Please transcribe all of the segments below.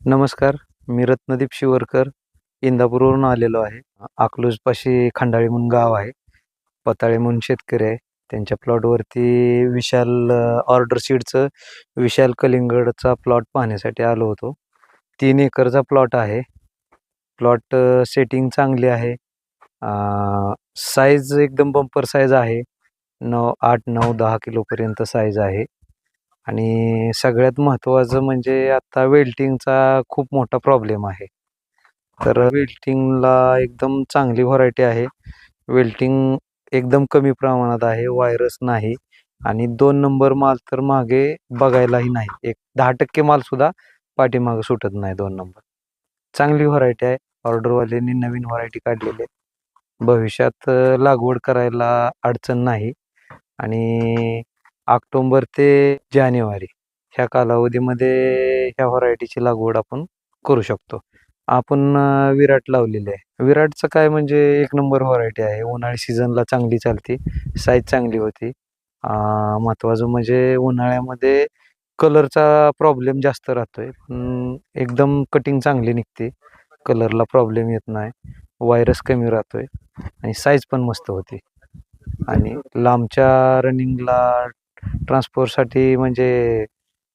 नमस्कार मी रत्नदीप शिवरकर इंदापूरवरून आलेलो आहे. अकलूजपाशी खंडाळी म्हणून गाव आहे. पताळे म्हणून शेतकरी आहे. त्यांच्या प्लॉटवरती विशाल ऑर्डर सीडचं विशाल कलिंगडचा प्लॉट पाहण्यासाठी आलो होतो. तीन एकरचा प्लॉट आहे. प्लॉट सेटिंग चांगली आहे. साईज एकदम बंपर साईज आहे. नऊ आठ नऊ दहा किलोपर्यंत साईज आहे. आणि सगळ्यात महत्त्वाचं म्हणजे आता वेल्टिंगचा खूप मोठा प्रॉब्लेम आहे. तर वेल्टिंगला एकदम चांगली व्हरायटी आहे. वेल्टिंग एकदम कमी प्रमाणात आहे व्हायरस नाही आणि दोन नंबर माल तर मागे बघायलाही नाही. एक दहा टक्के मालसुद्धा पाठीमागं सुटत नाही दोन नंबर चांगली व्हरायटी आहे. ऑर्डरवाल्यांनी नवीन व्हरायटी काढलेली आहे. भविष्यात लागवड करायला अडचण नाही. आणि ऑक्टोंबर ते जानेवारी ह्या कालावधीमध्ये ह्या व्हरायटीची लागवड आपण करू शकतो. आपण विराट लावलेली आहे. विराटचं काय म्हणजे एक नंबर व्हरायटी आहे. उन्हाळी सीझनला चांगली चालते साईज चांगली होती. महत्त्वाचं म्हणजे उन्हाळ्यामध्ये कलरचा प्रॉब्लेम जास्त राहतोय. पण एकदम कटिंग चांगली निघते. कलरला प्रॉब्लेम येत नाही. व्हायरस कमी राहतोय. आणि साईज पण मस्त होती. आणि लांबच्या रनिंगला ट्रान्सपोर्टसाठी म्हणजे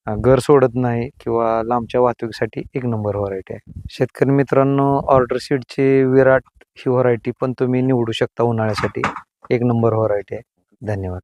घर सोडत नाही किंवा लांबच्या वाहतुकीसाठी एक नंबर व्हरायटी आहे. शेतकरी मित्रांनो ऑर्डर सीडची विराट ही व्हरायटी पण तुम्ही निवडू शकता उन्हाळ्यासाठी. एक नंबर व्हरायटी आहे. धन्यवाद.